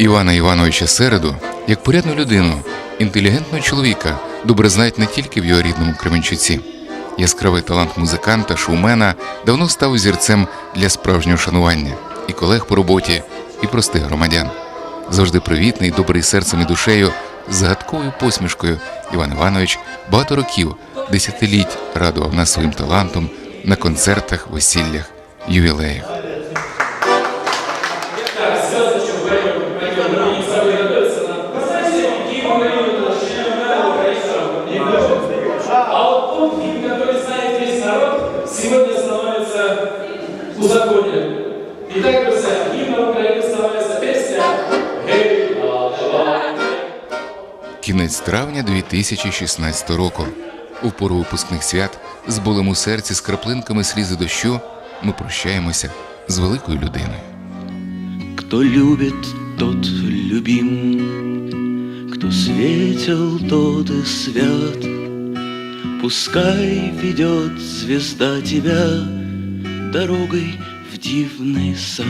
Івана Івановича Середу як порядну людину, інтелігентного чоловіка, добре знають не тільки в його рідному Кременчуці. Яскравий талант музиканта, шоумена давно став зірцем для справжнього шанування і колег по роботі, і простих громадян. Завжди привітний, добрий серцем і душею, з загадковою посмішкою Іван Іванович багато років, десятиліть радував нас своїм талантом на концертах, весіллях, ювілеях. Кінець травня 2016 року. У пору випускних свят з болем у серці, з краплинками слізи дощу ми прощаємося з великою людиною. Кто любит, тот любим, Кто светил, тот и свят. Пускай ведет звезда тебя Дорогой в дивный сад.